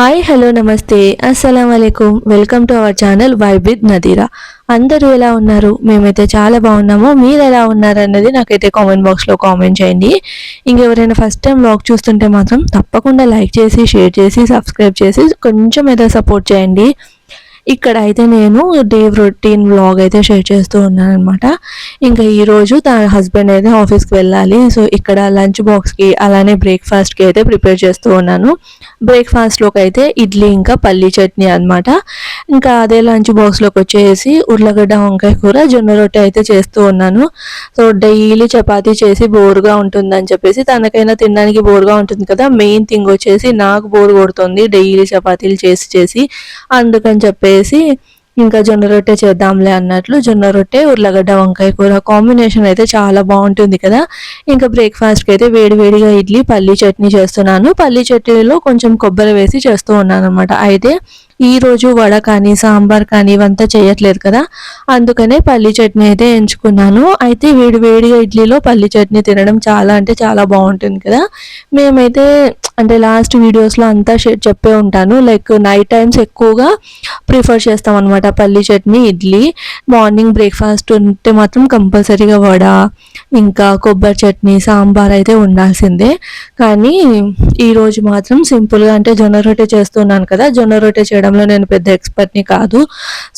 Hi hello నమస్తే. అస్సలం అయికం welcome to our channel vibe Nadira అందరూ ఎలా ఉన్నారు? మేమైతే చాలా బాగున్నాము. మీరు ఎలా ఉన్నారు అన్నది నాకైతే కామెంట్ బాక్స్లో కామెంట్ చేయండి. ఇంకెవరైనా ఫస్ట్ టైం బ్లాగ్ చూస్తుంటే మాత్రం తప్పకుండా లైక్ చేసి షేర్ చేసి సబ్స్క్రైబ్ చేసి కొంచెం ఏదో సపోర్ట్ చేయండి. ఇక్కడ అయితే నేను డే రొటీన్ వ్లాగ్ అయితే షేర్ చేస్తూ ఉన్నాను అనమాట ఇంకా ఈరోజు తన హస్బెండ్ అయితే ఆఫీస్కి వెళ్ళాలి. సో ఇక్కడ లంచ్ బాక్స్కి అలానే బ్రేక్ఫాస్ట్కి అయితే ప్రిపేర్ చేస్తూ ఉన్నాను. బ్రేక్ఫాస్ట్లోకి అయితే ఇడ్లీ ఇంకా పల్లీ చట్నీ అనమాట ఇంకా అదే లంచ్ బాక్స్లోకి వచ్చేసి ఉర్లగడ్డ వంకాయ కూర జొన్న రొట్టె అయితే చేస్తూ ఉన్నాను. సో డైలీ చపాతీ చేసి బోర్గా ఉంటుందని చెప్పేసి తనకైనా తినడానికి బోర్గా ఉంటుంది కదా మెయిన్ థింగ్ వచ్చేసి నాకు బోర్ కొడుతుంది డైలీ చపాతీలు చేసి చేసి. అందుకని చెప్పేసి ఇంకా జొన్న రొట్టె చేద్దాంలే అన్నట్లు జొన్న రొట్టె ఉర్లగడ్డ వంకాయ కూర కాంబినేషన్ అయితే చాలా బాగుంటుంది కదా. ఇంకా బ్రేక్ఫాస్ట్కి అయితే వేడివేడిగా ఇడ్లీ పల్లీ చట్నీ చేస్తున్నాను. పల్లీ చట్నీలో కొంచెం కొబ్బరి వేసి చేస్తూ ఉన్నాను అనమాట అయితే ఈరోజు వడ కానీ సాంబార్ కానీ ఇవంతా చేయట్లేదు కదా. అందుకనే పల్లీ చట్నీ అయితే ఎంచుకున్నాను. అయితే వేడి వేడిగా ఇడ్లీలో పల్లీ చట్నీ తినడం చాలా అంటే చాలా బాగుంటుంది కదా. మేమైతే అంటే లాస్ట్ వీడియోస్లో అంతా చెప్పే ఉంటాను. లైక్ నైట్ టైమ్స్ ఎక్కువగా ప్రిఫర్ చేస్తాం అనమాట పల్లీ చట్నీ ఇడ్లీ. మార్నింగ్ బ్రేక్ఫాస్ట్ ఉంటే మాత్రం కంపల్సరీగా వడ ఇంకా కొబ్బరి చట్నీ సాంబార్ అయితే ఉండాల్సిందే. కానీ ఈరోజు మాత్రం సింపుల్గా అంటే జొన్న రొట్టె చేస్తున్నాను కదా. జొన్న రొట్టె చేయడం చేయడంలో నేను పెద్ద ఎక్స్పర్ట్ని కాదు.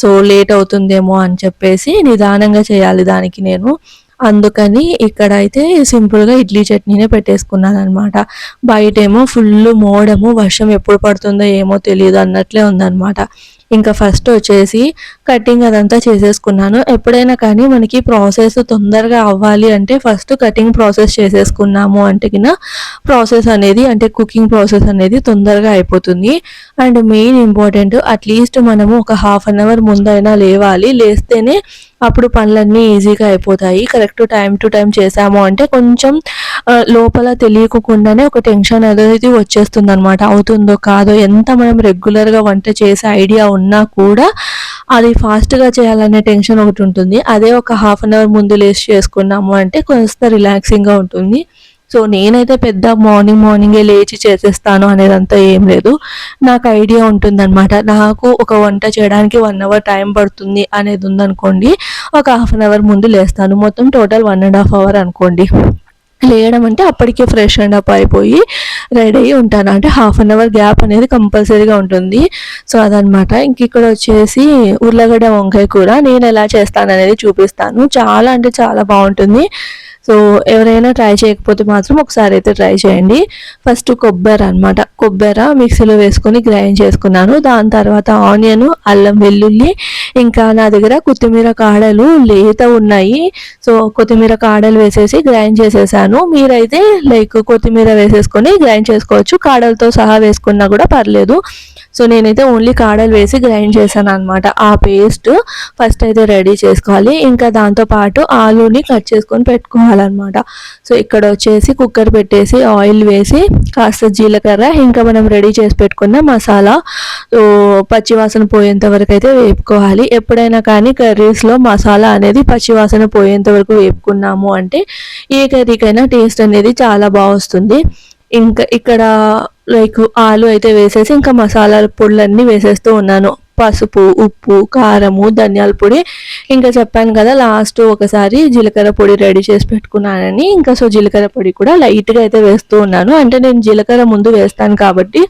సో లేట్ అవుతుందేమో అని చెప్పేసి నిదానంగా చేయాలి దానికి నేను. అందుకని ఇక్కడ అయితే సింపుల్గా ఇడ్లీ చట్నీనే పెట్టేసుకున్నాను అనమాట బయటేమో ఫుల్ మోడము వర్షం ఎప్పుడు పడుతుందో ఏమో తెలియదు అన్నట్లే ఉందన్నమాట. ఇంకా ఫస్ట్ వచ్చేసి కటింగ్ అదంతా చేసేసుకున్నాను. ఎప్పుడైనా కానీ మనకి ప్రాసెస్ తొందరగా అవ్వాలి అంటే ఫస్ట్ కటింగ్ ప్రాసెస్ చేసేసుకున్నాము అంటే కింద ప్రాసెస్ అనేది అంటే కుకింగ్ ప్రాసెస్ అనేది తొందరగా అయిపోతుంది. అండ్ మెయిన్ ఇంపార్టెంట్ అట్లీస్ట్ మనము ఒక హాఫ్ అన్ అవర్ ముందైనా లేవాలి. లేస్తేనే అప్పుడు పనులన్నీ ఈజీగా అయిపోతాయి. కరెక్ట్ టైం టు టైం చేసాము అంటే కొంచెం లోపల తెలియకుండానే ఒక టెన్షన్ అనేది వచ్చేస్తుంది అనమాట అవుతుందో కాదో ఎంత మనం రెగ్యులర్గా వంట చేసే ఐడియా ఉన్నా కూడా అది ఫాస్ట్గా చేయాలనే టెన్షన్ ఒకటి ఉంటుంది. అదే ఒక హాఫ్ అన్ అవర్ ముందు లేచి చేసుకున్నాము అంటే కొంత రిలాక్సింగ్గా ఉంటుంది. సో నేనైతే పెద్ద మార్నింగ్ మార్నింగే లేచి చేసేస్తాను అనేదంతా ఏం లేదు. నాకు ఐడియా ఉంటుందన్నమాట. నాకు ఒక వంట చేయడానికి వన్ అవర్ టైం పడుతుంది అనేది ఉందనుకోండి ఒక హాఫ్ అన్ అవర్ ముందు లేస్తాను. మొత్తం total one and half hour అనుకోండి. లేయడం అంటే అప్పటికే ఫ్రెష్ అండ్ అప్ అయిపోయి రెడీ అయ్యి ఉంటాను. అంటే హాఫ్ అన్ అవర్ గ్యాప్ అనేది కంపల్సరీగా ఉంటుంది. సో అదనమాట ఇంక ఇక్కడ వచ్చేసి ఉర్లగడ్డ వంకాయ కూర నేను ఎలా చేస్తాను అనేది చూపిస్తాను. చాలా అంటే చాలా బాగుంటుంది. సో ఎవరైనా ట్రై చేయకపోతే మాత్రం ఒకసారి అయితే ట్రై చేయండి. ఫస్ట్ కొబ్బరి అనమాట కొబ్బరి మిక్సీలో వేసుకొని గ్రైండ్ చేసుకున్నాను. దాని తర్వాత ఆనియన్ అల్లం వెల్లుల్లి ఇంకా నా దగ్గర కొత్తిమీర కాడలు లేత ఉన్నాయి. సో కొత్తిమీర కాడలు వేసేసి గ్రైండ్ చేసేసాను. మీరైతే లైక్ కొత్తిమీర వేసేసుకొని గ్రైండ్ చేసుకోవచ్చు. కాడలతో సహా వేసుకున్నా కూడా పర్లేదు. సో నేనైతే ఓన్లీ కాడలు వేసి గ్రైండ్ చేశాను అనమాట ఆ పేస్ట్ ఫస్ట్ అయితే రెడీ చేసుకోవాలి. ఇంకా దాంతో పాటు ఆలూని కట్ చేసుకొని పెట్టుకోవాలన్నమాట. సో ఇక్కడ వచ్చేసి కుక్కర్ పెట్టేసి ఆయిల్ వేసి కాస్త జీలకర్ర ఇంకా మనం రెడీ చేసి పెట్టుకున్న మసాలా పచ్చివాసన పోయేంత వరకు అయితే వేపుకోవాలి. ఎప్పుడైనా కానీ కర్రీస్లో మసాలా అనేది పచ్చివాసన పోయేంత వరకు వేపుకున్నాము అంటే ఏ కర్రీకైనా టేస్ట్ అనేది చాలా బాగా వస్తుంది. ఇంకా ఇక్కడ లైక్ ఆలు అయితే వేసేసి ఇంకా మసాలాల పొడులన్నీ వేసేస్తూ ఉన్నాను. పసుపు ఉప్పు కారము ధనియాల పొడి. ఇంకా చెప్పాను కదా లాస్ట్ ఒకసారి జీలకర్ర పొడి రెడీ చేసి పెట్టుకున్నానని. ఇంకా సో జీలకర్ర పొడి కూడా లైట్గా అయితే వేస్తూ ఉన్నాను. అంటే నేను జీలకర్ర ముందు వేస్తాను కాబట్టి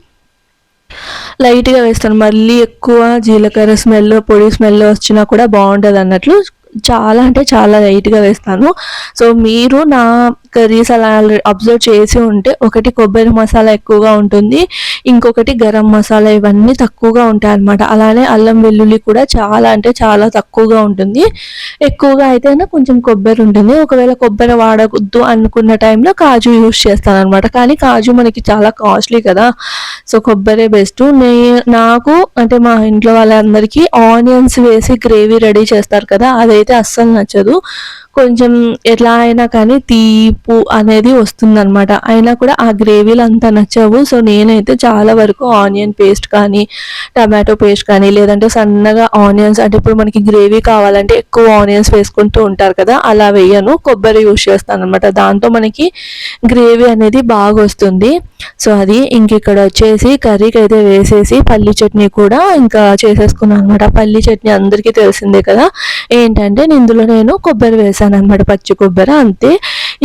లైట్గా వేస్తాను. మళ్ళీ ఎక్కువ జీలకర్ర స్మెల్ పొడి స్మెల్ వచ్చినా కూడా బాగుంటుంది అన్నట్లు చాలా అంటే చాలా లైట్గా వేస్తాను. సో మీరు నా కర్రీస్ అలా అబ్జర్వ్ చేసి ఉంటే ఒకటి కొబ్బరి మసాలా ఎక్కువగా ఉంటుంది ఇంకొకటి గరం మసాలా ఇవన్నీ తక్కువగా ఉంటాయి అన్నమాట. అలానే అల్లం వెల్లుల్లి కూడా చాలా అంటే చాలా తక్కువగా ఉంటుంది. ఎక్కువగా అయితేనే కొంచెం కొబ్బరి ఉంటుంది. ఒకవేళ కొబ్బరి వాడవద్దు అనుకున్న టైంలో కాజు యూస్ చేస్తాను అనమాట కానీ కాజు మనకి చాలా కాస్ట్లీ కదా. సో కొబ్బరి బెస్ట్ నే నాకు అంటే మా ఇంట్లో వాళ్ళందరికీ ఆనియన్స్ వేసి గ్రేవీ రెడీ చేస్తారు కదా అదైతే అస్సలు నచ్చదు. కొంచెం ఎలా అయినా కానీ తీపు అనేది వస్తుందన్నమాట. అయినా కూడా ఆ గ్రేవీలు అంత నచ్చవు. సో నేనైతే చాలా వరకు ఆనియన్ పేస్ట్ కానీ టమాటో పేస్ట్ కానీ లేదంటే సన్నగా ఆనియన్స్ అంటే ఇప్పుడు మనకి గ్రేవీ కావాలంటే ఎక్కువ ఆనియన్స్ వేసుకుంటూ ఉంటారు కదా అలా వేయను. కొబ్బరి యూస్ చేస్తాను అనమాట దాంతో మనకి గ్రేవీ అనేది బాగా వస్తుంది. సో అది ఇంక ఇక్కడ వచ్చేసి కర్రీకి అయితే వేసేసి పల్లి చట్నీ కూడా ఇంకా చేసేసుకున్నాను అనమాట పల్లి చట్నీ అందరికీ తెలిసిందే కదా. ఏంటంటే ఇందులో నేను కొబ్బరి వేసాను అనమాట పచ్చి కొబ్బరి అంతే.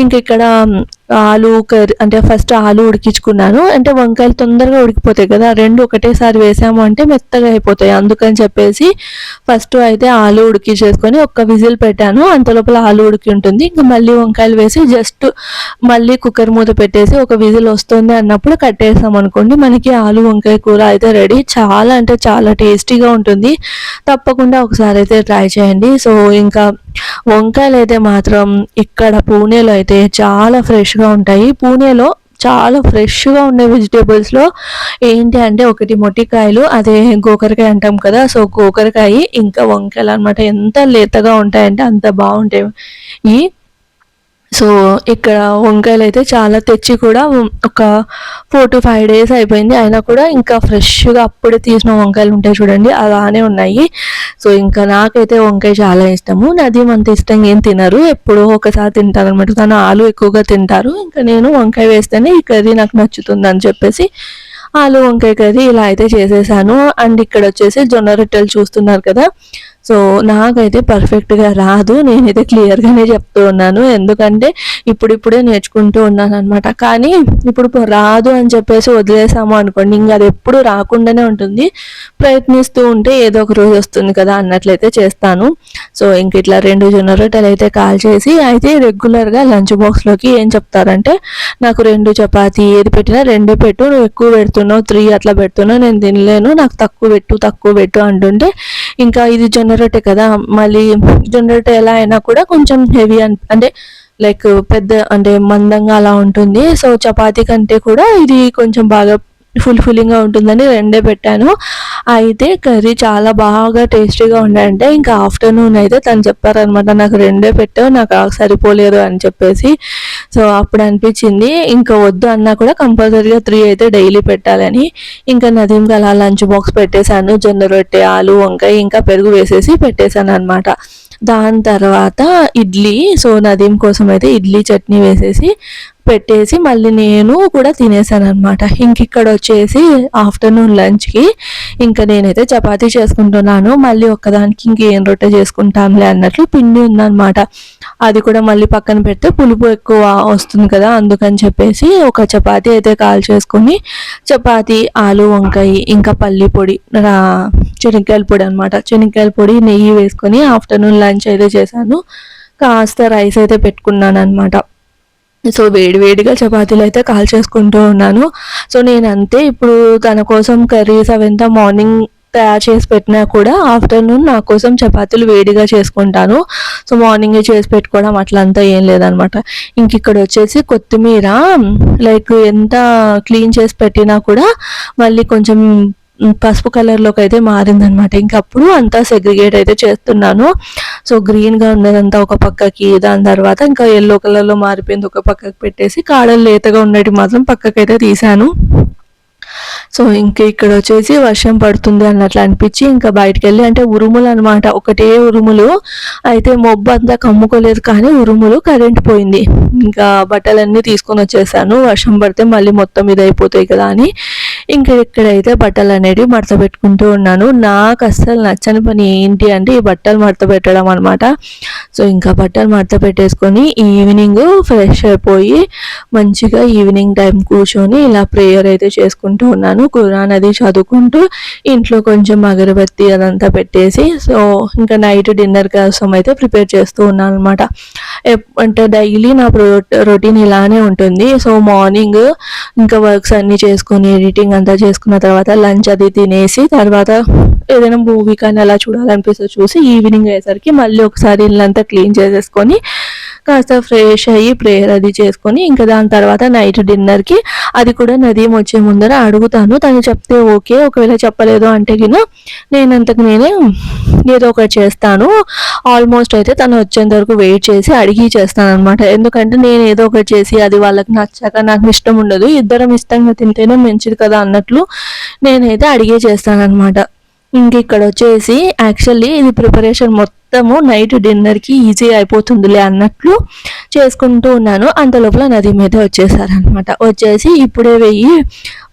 ఇంక ఇక్కడ ఆలు కర్రీ అంటే ఫస్ట్ ఆలు ఉడికించుకున్నాను. అంటే వంకాయలు తొందరగా ఉడికిపోతాయి కదా రెండు ఒకటేసారి వేసాము అంటే మెత్తగా అయిపోతాయి. అందుకని చెప్పేసి ఫస్ట్ అయితే ఆలు ఉడికించేసుకొని ఒక్క విజిల్ పెట్టాను. అంత లోపల ఆలు ఉడికి ఉంటుంది. ఇంకా మళ్ళీ వంకాయలు వేసి జస్ట్ మళ్ళీ కుక్కర్ మూత పెట్టేసి ఒక విజిల్ వస్తుంది అన్నప్పుడు కట్టేసాం అనుకోండి. మనకి ఆలు వంకాయ కూర అయితే రెడీ. చాలా అంటే చాలా టేస్టీగా ఉంటుంది. తప్పకుండా ఒకసారి అయితే ట్రై చేయండి. సో ఇంకా వంకాయలు అయితే మాత్రం ఇక్కడ పూణేలో అయితే చాలా ఫ్రెష్గా ఉంటాయి. పూణేలో చాలా ఫ్రెష్గా ఉండే వెజిటేబుల్స్లో ఏంటి అంటే ఒకటి మొట్టికాయలు అదే గోకరకాయ అంటాం కదా సో గోకరకాయ ఇంకా వంకాయలు అనమాట ఎంత లేతగా ఉంటాయంటే అంత బాగుంటాయి. ఈ సో ఇక్కడ వంకాయలు అయితే చాలా తెచ్చి కూడా ఒక ఫోర్ టు ఫైవ్ డేస్ అయిపోయింది. అయినా కూడా ఇంకా ఫ్రెష్గా అప్పుడే తీసిన వంకాయలు ఉంటాయి చూడండి అలానే ఉన్నాయి. సో ఇంకా నాకైతే వంకాయ చాలా ఇష్టము. నదీం అంత ఇష్టంగా ఏం తినరు. ఎప్పుడో ఒకసారి తింటారు అనమాట తను ఆలు ఎక్కువగా తింటారు. ఇంకా నేను వంకాయ వేస్తేనే ఈ కర్రీ నాకు నచ్చుతుంది అని చెప్పేసి ఆలు వంకాయ కర్రీ ఇలా అయితే చేసేసాను. అండ్ ఇక్కడ వచ్చేసి జొన్న రొట్టెలు చూస్తున్నారు కదా. సో నాకైతే పర్ఫెక్ట్గా రాదు. నేనైతే క్లియర్గానే చెప్తూ ఉన్నాను. ఎందుకంటే ఇప్పుడిప్పుడే నేర్చుకుంటూ ఉన్నాను అనమాట కానీ ఇప్పుడు రాదు అని చెప్పేసి వదిలేసాము అనుకోండి ఇంకా అది ఎప్పుడు రాకుండానే ఉంటుంది. ప్రయత్నిస్తూ ఉంటే ఏదో ఒక రోజు వస్తుంది కదా అన్నట్లయితే చేస్తాను. సో ఇంక ఇట్లా రెండు జొన్న రొట్టెలు అయితే కాల్ చేసి అయితే రెగ్యులర్గా లంచ్ బాక్స్లోకి ఏం చెప్తారంటే నాకు రెండు చపాతి ఏది పెట్టినా రెండే పెట్టు నువ్వు ఎక్కువ పెడుతున్నావు త్రీ అట్లా పెడుతున్నావు నేను తినలేను నాకు తక్కువ పెట్టు తక్కువ పెట్టు అంటుంటే ఇంకా ఇది జొన్న రొట్టె కదా. మళ్ళీ జొన్న రొట్టె ఎలా అయినా కూడా కొంచెం హెవీ అంటే లైక్ పెద్ద అంటే మందంగా అలా ఉంటుంది. సో చపాతీ కంటే కూడా ఇది కొంచెం బాగా ఫుల్ఫిల్లింగ్గా ఉంటుందని రెండే పెట్టాను. అయితే కర్రీ చాలా బాగా టేస్టీగా ఉండాలంటే ఇంకా ఆఫ్టర్నూన్ అయితే తను చెప్పారనమాట నాకు రెండే పెట్టావు నాకు సరిపోలేదు అని చెప్పేసి. సో అప్పుడు అనిపించింది ఇంకా వద్దు అన్నా కూడా కంపల్సరీగా త్రీ అయితే డైలీ పెట్టాలని. ఇంకా నదీంకి అలా లంచ్ బాక్స్ పెట్టేశాను జొన్న రొట్టె ఆలు వంకాయ ఇంకా పెరుగు వేసేసి పెట్టేశాను అనమాట దాని తర్వాత ఇడ్లీ సో నదీం కోసం అయితే ఇడ్లీ చట్నీ వేసేసి పెట్టేసి మళ్ళీ నేను కూడా తినేసాను అనమాట ఇంక ఇక్కడ వచ్చేసి ఆఫ్టర్నూన్ లంచ్కి ఇంకా నేనైతే చపాతీ చేసుకుంటున్నాను. మళ్ళీ ఒక్కదానికి ఇంకేం రొట్టె చేసుకుంటాంలే అన్నట్లు పిండి ఉందన్నమాట. అది కూడా మళ్ళీ పక్కన పెడితే పులుపు ఎక్కువ వస్తుంది కదా అందుకని చెప్పేసి ఒక చపాతీ అయితే కాల్ చేసుకొని చపాతీ ఆలు వంకాయ ఇంకా పల్లి పొడి శనక్కాయల పొడి అనమాట శనక్కాయల పొడి నెయ్యి వేసుకొని ఆఫ్టర్నూన్ లంచ్ అయితే చేశాను. కాస్త రైస్ అయితే పెట్టుకున్నాను అనమాట సో వేడివేడిగా చపాతీలు అయితే కాల్ చేసుకుంటూ ఉన్నాను. సో నేను అంతే ఇప్పుడు తన కోసం కర్రీస్ అవంతా మార్నింగ్ తయారు చేసి పెట్టినా కూడా ఆఫ్టర్నూన్ నా కోసం చపాతీలు వేడిగా చేసుకుంటాను. సో మార్నింగే చేసి పెట్టుకోవడం అట్లంతా ఏం లేదనమాట. ఇంక ఇక్కడ వచ్చేసి కొత్తిమీర లైక్ ఎంత క్లీన్ చేసి పెట్టినా కూడా మళ్ళీ కొంచెం పసుపు కలర్లోకి అయితే మారిందనమాట. ఇంకప్పుడు అంతా సెగ్రిగేట్ అయితే చేస్తున్నాను. సో గ్రీన్గా ఉన్నదంతా ఒక పక్కకి దాని తర్వాత ఇంకా ఎల్లో కలర్లో మారిపోయింది ఒక పక్కకి పెట్టేసి కాడలు లేతగా ఉన్నట్టు మాత్రం పక్కకైతే తీసాను సో ఇంక ఇక్కడ వచ్చేసి వర్షం పడుతుంది అన్నట్లు అనిపించి ఇంకా బయటకు వెళ్ళి అంటే ఉరుములు అనమాట ఒకటే ఉరుములు అయితే మొబ్బు అంతా కమ్ముకోలేదు కానీ ఉరుములు కరెంట్ పోయింది. ఇంకా బట్టలన్నీ తీసుకొని వచ్చేసాను. వర్షం పడితే మళ్ళీ మొత్తం ఇది అయిపోతాయి కదా అని. ఇంకా ఇక్కడైతే బట్టలు అనేవి మడత పెట్టుకుంటూ ఉన్నాను. నాకు అస్సలు నచ్చని పని ఏంటి అంటే ఈ బట్టలు మడత పెట్టడం అనమాట సో ఇంకా బట్టలు మడత పెట్టేసుకొని ఈవినింగ్ ఫ్రెష్ అయిపోయి మంచిగా ఈవినింగ్ టైం కూర్చొని ఇలా ప్రేయర్ అయితే చేసుకుంటూ ఉన్నాను. కురాన్ అది చదువుకుంటూ ఇంట్లో కొంచెం అగరబత్తి అదంతా పెట్టేసి సో ఇంకా నైట్ డిన్నర్ కోసం అయితే ప్రిపేర్ చేస్తూ ఉన్నాను అనమాట అంటే డైలీ నా రొటీన్ ఇలానే ఉంటుంది. సో మార్నింగ్ ఇంకా వర్క్స్ అన్నీ చేసుకొని ఎడిటింగ్ అంతా చేసుకున్న తర్వాత లంచ్ అది తినేసి తర్వాత ఏదైనా మూవీ కానీ అలా చూడాలనిపిస్తే చూసి ఈవినింగ్ అయ్యేసరికి మళ్ళీ ఒకసారి ఇల్లంతా క్లీన్ చేసేసుకొని కాస్త ఫ్రెష్ అయ్యి ప్రేయర్ అది చేసుకొని ఇంకా దాని తర్వాత నైట్ డిన్నర్కి అది కూడా నదీం వచ్చే ముందర అడుగుతాను. తను చెప్తే ఓకే ఒకవేళ చెప్పలేదు అంటే గిన నేనంతకు నేనే ఏదో ఒకటి చేస్తాను. ఆల్మోస్ట్ అయితే తను వచ్చేంత వరకు వెయిట్ చేసి అడిగి చేస్తాను అనమాట ఎందుకంటే నేను ఏదో ఒకటి చేసి అది వాళ్ళకి నచ్చాక నాకు ఇష్టం ఉండదు. ఇద్దరం ఇష్టంగా తింటేనే మంచిది కదా అన్నట్లు నేనైతే అడిగే చేస్తాను అనమాట ఇంక ఇక్కడ వచ్చేసి యాక్చువల్లీ ఇది ప్రిపరేషన్ మొత్తం మొత్తము నైట్ డిన్నర్కి ఈజీ అయిపోతుందిలే అన్నట్లు చేసుకుంటూ ఉన్నాను. అంత లోపల నది మీద వచ్చేసారనమాట వచ్చేసి ఇప్పుడే వెయ్యి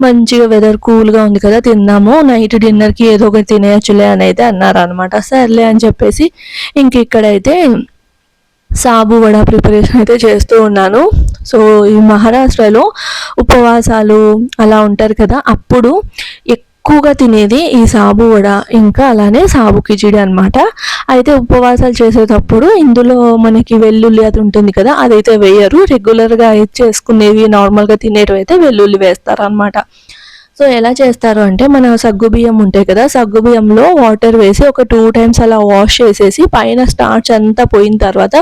మంచిగా వెదర్ కూల్గా ఉంది కదా తిందాము నైట్ డిన్నర్కి ఏదో ఒకటి తినేయచ్చులే అని అయితే అన్నారనమాట సర్లే అని చెప్పేసి ఇంక ఇక్కడైతే సాబు వడ ప్రిపరేషన్ అయితే చేస్తూ ఉన్నాను. సో ఈ మహారాష్ట్రలో ఉపవాసాలు అలా ఉంటారు కదా అప్పుడు ఎక్కువగా తినేది ఈ సాబు వడ ఇంకా అలానే సాబు కిచిడి అనమాట అయితే ఉపవాసాలు చేసేటప్పుడు ఇందులో మనకి వెల్లుల్లి అది ఉంటుంది కదా అదైతే వేయరు. రెగ్యులర్గా చేసుకునేవి నార్మల్గా తినేటివి అయితే వెల్లుల్లి వేస్తారనమాట సో ఎలా చేస్తారు అంటే మన సగ్గుబియ్యం ఉంటాయి కదా సగ్గుబియ్యంలో వాటర్ వేసి ఒక టూ టైమ్స్ అలా వాష్ చేసేసి పైన స్టార్చ్ అంతా పోయిన తర్వాత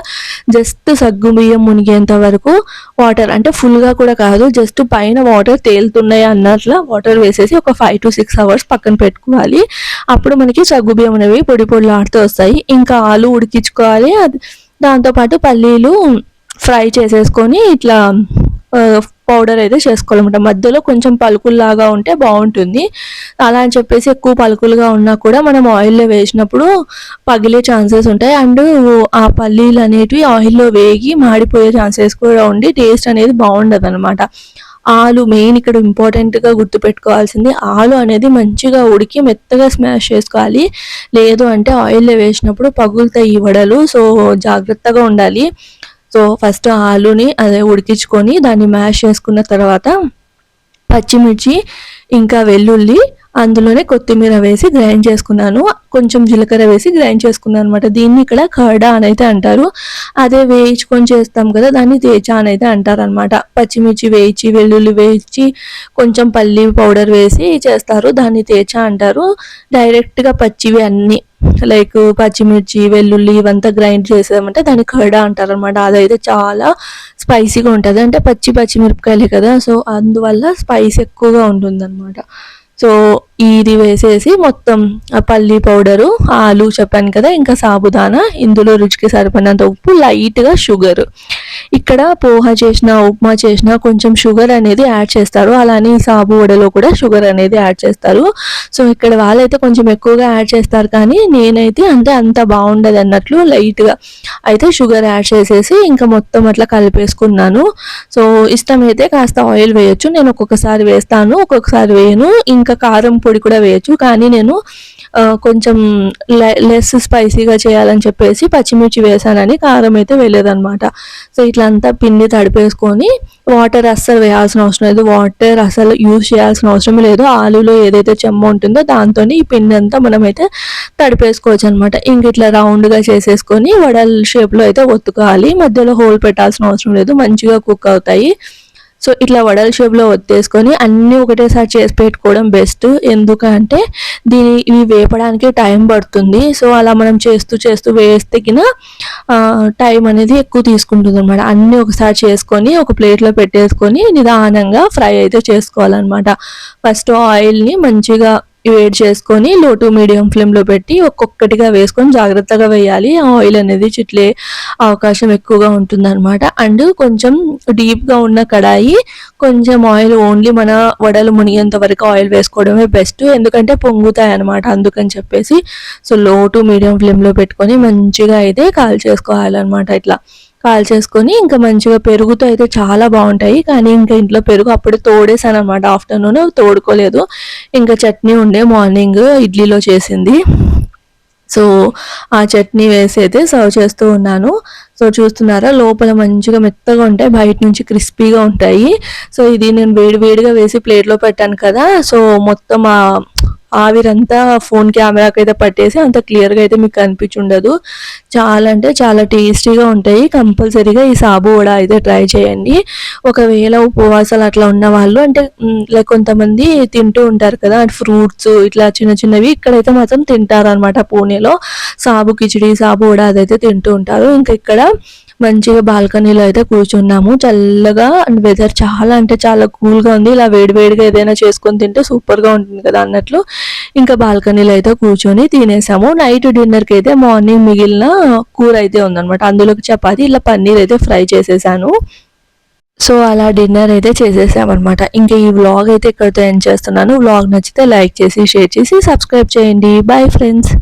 జస్ట్ సగ్గుబియ్యం మునిగేంత వరకు వాటర్ అంటే ఫుల్గా కూడా కాదు జస్ట్ పైన వాటర్ తేలుతున్నాయి అన్నట్ల వాటర్ వేసేసి ఒక ఫైవ్ టు సిక్స్ అవర్స్ పక్కన పెట్టుకోవాలి. అప్పుడు మనకి సగ్గుబియ్యం అనేవి పొడి పొడిలు ఆడుతూ వస్తాయి. ఇంకా ఆలు ఉడికించుకోవాలి. దాంతోపాటు పల్లీలు ఫ్రై చేసేసుకొని ఇట్లా పౌడర్ అయితే చేసుకోవాలన్నమాట. మధ్యలో కొంచెం పలుకుల్లాగా ఉంటే బాగుంటుంది. అలా అని చెప్పేసి ఎక్కువ పలుకులుగా ఉన్నా కూడా మనం ఆయిల్లో వేసినప్పుడు పగిలే ఛాన్సెస్ ఉంటాయి. అండ్ ఆ పల్లీలు అనేటివి ఆయిల్లో వేగి మాడిపోయే ఛాన్సెస్ కూడా ఉండి టేస్ట్ అనేది బాగుండదు అనమాట ఆలు మెయిన్ ఇక్కడ ఇంపార్టెంట్గా గుర్తుపెట్టుకోవాల్సింది ఆలు అనేది మంచిగా ఉడికి మెత్తగా స్మాష్ చేసుకోవాలి. లేదు అంటే ఆయిల్లో వేసినప్పుడు పగులుతాయి ఈ వడలు సో జాగ్రత్తగా ఉండాలి. సో ఫస్ట్ ఆలుని అదే ఉడికించుకొని దాన్ని మ్యాష్ చేసుకున్న తర్వాత పచ్చిమిర్చి ఇంకా వెల్లుల్లి అందులోనే కొత్తిమీర వేసి గ్రైండ్ చేసుకున్నాను. కొంచెం జీలకర్ర వేసి గ్రైండ్ చేసుకున్నాను అనమాట దీన్ని ఇక్కడ కర్డా అని అయితే అంటారు. అదే వేయించుకొని చేస్తాం కదా దాన్ని తేచా అని అయితే అంటారు అనమాట పచ్చిమిర్చి వేయించి వెల్లుల్లి వేయించి కొంచెం పల్లి పౌడర్ వేసి చేస్తారు. దాన్ని తేచా అంటారు. డైరెక్ట్గా పచ్చివి అన్నీ లైక్ పచ్చిమిర్చి వెల్లుల్లి ఇవంతా గ్రైండ్ చేసామంటే దాన్ని కర్డ అంటారు అనమాట అదైతే చాలా స్పైసీగా ఉంటుంది. అంటే పచ్చి పచ్చిమిరపకాయలే కదా. సో అందువల్ల స్పైస్ ఎక్కువగా ఉంటుంది అనమాట సో ఇది వేసేసి మొత్తం పల్లి పౌడరు ఆలు చెప్పాను కదా ఇంకా సాబుదానా ఇందులో రుచికి సరిపడినంత ఉప్పు లైట్గా షుగర్. ఇక్కడ పోహ చేసిన ఉప్మా చేసిన కొంచెం షుగర్ అనేది యాడ్ చేస్తారు. అలానే సాబు వడలో కూడా షుగర్ అనేది యాడ్ చేస్తారు. సో ఇక్కడ వాళ్ళైతే కొంచెం ఎక్కువగా యాడ్ చేస్తారు కానీ నేనైతే అంటే అంత బాగుండదు అన్నట్లు లైట్గా అయితే షుగర్ యాడ్ చేసేసి ఇంకా మొత్తం అట్లా కలిపేసుకున్నాను. సో ఇష్టమైతే కాస్త ఆయిల్ వేయొచ్చు. నేను ఒక్కొక్కసారి వేస్తాను ఒక్కొక్కసారి వేయను. ఇంకా కారం పొడి కూడా వేయచ్చు. కానీ నేను కొంచెం లెస్ స్పైసీగా చేయాలని చెప్పేసి పచ్చిమిర్చి వేసానని కారం అయితే వేయలేదనమాట సో ఇట్లా అంతా పిండి తడిపేసుకొని వాటర్ అస్సలు వేయాల్సిన అవసరం లేదు. వాటర్ అసలు యూజ్ చేయాల్సిన అవసరం లేదు. ఆలులో ఏదైతే చెమ్మ ఉంటుందో దాంతో ఈ పిండి అంతా మనమైతే తడిపేసుకోవచ్చు అనమాట ఇంక ఇట్లా రౌండ్గా చేసేసుకొని వడల్ షేప్లో అయితే ఒత్తుకోవాలి. మధ్యలో హోల్ పెట్టాల్సిన అవసరం లేదు. మంచిగా కుక్ అవుతాయి. సో ఇట్లా వడల షేప్లో ఒత్తేసుకొని అన్నీ ఒకటేసారి చేసి పెట్టుకోవడం బెస్ట్. ఎందుకంటే దీని ఇవి వేపడానికి టైం పడుతుంది. సో అలా మనం చేస్తూ చేస్తూ వేస్తే టైం అనేది ఎక్కువ తీసుకుంటుంది అనమాట అన్నీ ఒకసారి చేసుకొని ఒక ప్లేట్లో పెట్టేసుకొని నిదానంగా ఫ్రై అయితే చేసుకోవాలన్నమాట. ఫస్ట్ ఆయిల్ని మంచిగా వేడి చేసుకొని లో టు మీడియం ఫ్లేమ్లో పెట్టి ఒక్కొక్కటిగా వేసుకొని జాగ్రత్తగా వేయాలి. ఆయిల్ అనేది చిట్లే అవకాశం ఎక్కువగా ఉంటుందన్నమాట. అండ్ కొంచెం డీప్గా ఉన్న కడాయి కొంచెం ఆయిల్ ఓన్లీ మన వడలు మునిగేంత వరకు ఆయిల్ వేసుకోవడమే బెస్ట్ ఎందుకంటే పొంగుతాయి అనమాట అందుకని చెప్పేసి. సో లో టు మీడియం ఫ్లేమ్లో పెట్టుకొని మంచిగా అయితే కాల్ చేసుకోవాలన్నమాట ఇట్లా. కాల్ చేసుకొని ఇంకా మంచిగా పెరుగుతో అయితే చాలా బాగుంటాయి. కానీ ఇంకా ఇంట్లో పెరుగు అప్పుడు తోడేసాను అనమాట ఆఫ్టర్నూన్ తోడుకోలేదు. ఇంకా చట్నీ ఉండే మార్నింగ్ ఇడ్లీలో చేసింది. సో ఆ చట్నీ వేసి అయితే సర్వ్ చేస్తూ ఉన్నాను. సో చూస్తున్నారా లోపల మంచిగా మెత్తగా ఉంటాయి. బయట నుంచి క్రిస్పీగా ఉంటాయి. సో ఇది నేను వేడి వేడిగా వేసి ప్లేట్లో పెట్టాను కదా. సో మొత్తం ఆవిరంతా ఫోన్ కెమెరాకి అయితే పట్టేసి అంత క్లియర్గా అయితే మీకు కనిపించుండదు. చాలా అంటే చాలా టేస్టీగా ఉంటాయి. కంపల్సరీగా ఈ సాబు కూడా అయితే ట్రై చేయండి. ఒకవేళ ఉపవాసాలు అట్లా ఉన్న వాళ్ళు అంటే లైక్ కొంతమంది తింటూ ఉంటారు కదా ఫ్రూట్స్ ఇట్లా చిన్న చిన్నవి ఇక్కడైతే మాత్రం తింటారు అనమాట పూణేలో సాబు కిచిడి సాబు కూడా అదైతే తింటూ ఉంటారు. ఇంకా ఇక్కడ మంచిగా బాల్కనీలో అయితే కూర్చున్నాము. చల్లగా వెదర్ చాలా అంటే చాలా కూల్గా ఉంది. ఇలా వేడివేడిగా ఏదైనా చేసుకొని తింటే సూపర్గా ఉంటుంది కదా అన్నట్లు. ఇంకా బాల్కనీలో అయితే కూర్చొని తినేసాము. నైట్ డిన్నర్కి అయితే మార్నింగ్ మిగిలిన కూర అయితే ఉందన్నమాట. అందులోకి చపాతి ఇలా పన్నీర్ అయితే ఫ్రై చేసేసాను. సో అలా డిన్నర్ అయితే చేసేసామన్నమాట. ఇంకా ఈ వ్లాగ్ అయితే ఇక్కడితో ఎండ్ చేస్తున్నాను. వ్లాగ్ నచ్చితే లైక్ చేసి షేర్ చేసి సబ్స్క్రైబ్ చేయండి. Bye friends